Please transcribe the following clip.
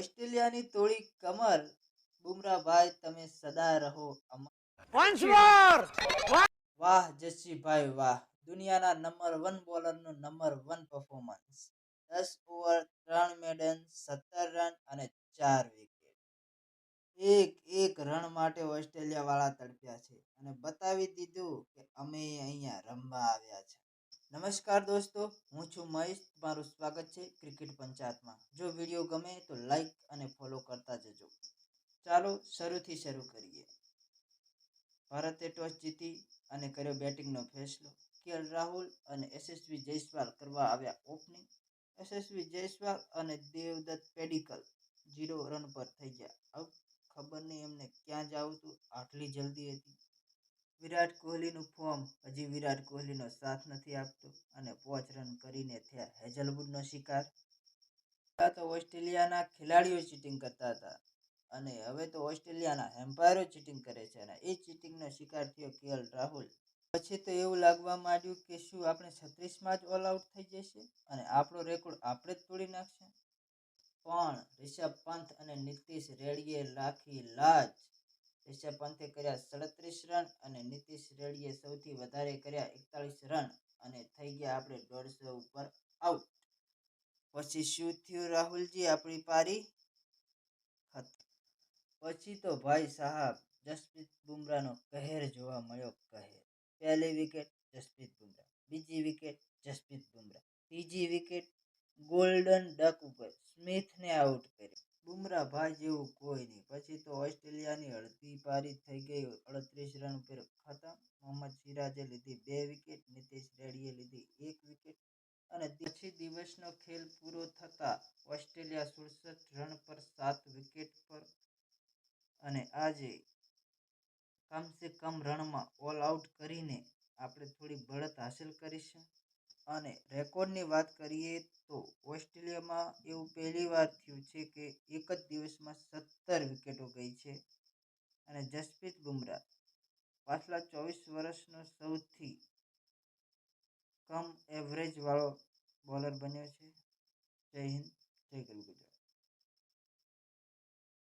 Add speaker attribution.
Speaker 1: ઓસ્ટ્રેલિયાની તોડી કમર. બુમરાભાઈ તમે સદા રહો અમર વાહ જસ્સીભાઈ વાહ. દુનિયાના નંબર વન બોલરનું નંબર વન પરફોર્મન્સ દસ ઓવર ત્રણ મેડન સત્તર રન અને ચાર વિકેટ એક એક રન માટે ઓસ્ટ્રેલિયા વાળા તડપ્યા છે. અને બતાવી દીધું કે અમે અહીંયા રમવા આવ્યા છે. નમસ્કાર દોસ્તો, હું છું મહેશ. તમારું સ્વાગત છે ક્રિકેટ પંચાયતમાં. જો વીડિયો ગમે તો લાઈક અને ફોલો કરતા જજો. ચાલો શરૂથી શરૂ કરીએ. ભારતે ટોસ જીતી અને કર્યો બેટિંગનો ફેસલો. કેએલ રાહુલ અને એસએસવી જયસ્વાલ કરવા આવ્યા ઓપનિંગ. એસએસવી જયસ્વાલ અને દેવદત્ત પેડિકલ જીરો રન પર થઈ ગયા. ખબર નહીં એમને ક્યાં જવું હતું આટલી જલ્દી હતી. વિરાટ કોહલીનું ફોર્મ હજી વિરાટ કોહલીનો સાથ નથી આપતો અને પોચ રન કરીને થયા હેઝલવુડનો શિકાર. તો ઓસ્ટ્રેલિયાના ખેલાડીઓ ચીટિંગ કરતા હતા અને હવે તો ઓસ્ટ્રેલિયાના એમ્પાયરો ચીટિંગ કરે છે અને એ ચીટિંગનો શિકાર થયો કેએલ રાહુલ. પછી તો એવું લાગવા માંડ્યું કે શું આપણે છત્રીસમાં જ ઓલ આઉટ થઈ જશે અને આપણો રેકોર્ડ આપણે જ તોડી નાખશે? પણ રિષભ પંત અને નીતિશ રેડીએ રાખી લાજ. રિષભ પંથે કર્યા સડત્રીસ રન અને નીતિશ રેડીએ સૌથી વધારે કર્યા એકતાલીસ રન અને થઈ ગયા આપણે દોઢસો ઉપર આઉટ પછી શું થયું રાહુલજી આપણી પારી? પછી તો ભાઈ સાહેબ જસપ્રીત બુમરાનો કહેર જોવા મળ્યો કહેર. પહેલી વિકેટ જસપ્રીત બુમરાહ, બીજી વિકેટ જસપ્રીત બુમરાહ, ત્રીજી વિકેટ ગોલ્ડન ડક ઉપર. સ્મિથને આઉટ કરી બુમરાહ ભાઈ જેવું કોઈ નહીં. પછી તો ઓસ્ટ્રેલિયાની અડધી પારી થઈ ગઈ, અડત્રીસ રન પર ખતમ મોહમ્મદ સિરાજે લીધી બે વિકેટ, નીતિશ રેડીએ લીધી એક વિકેટ અને પછી દિવસનો ખેલ પૂરો થતા ઓસ્ટ્રેલિયા સુડસઠ રન પર સાત વિકેટ પર અને આજે કમસે કમ રનમાં ઓલ આઉટ કરીને આપણે થોડી બઢત હાંસલ કરીશું. અને રેકોર્ડની વાત કરીએ તો ઓસ્ટ્રેલિયામાં એવું પહેલી વાર થયું છે કે એક જ દિવસમાં સત્તર વિકેટો ગઈ છે અને જસપ્રીત બુમરાહ પાછલા ચોવીસ વર્ષનો સૌથી કમ એવરેજવાળો બોલર બન્યો છે. જય હિન્દ, જય ગુજરાત